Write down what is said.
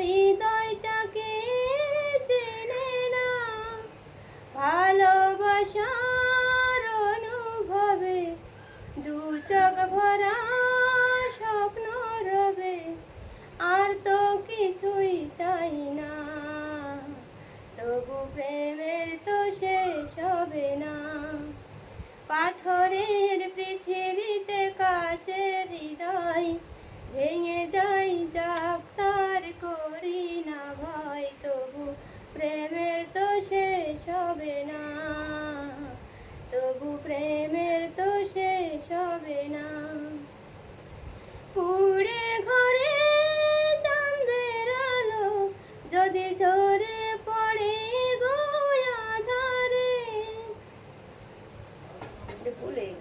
হৃদয়টাকে চেনে না, ভালোবাসার অনুভবে দু চোখ ভরা স্বপ্ন রবে, আর তো কিছুই চাই না। তবু প্রেমের তো শেষ হবে না, পাথরের শেষ হবে না। তবু প্রেমের তো শেষ হবে না। কুড়ে ঘরে চাঁদের আলো, যদি ঝরে পড়ে গো আধারে।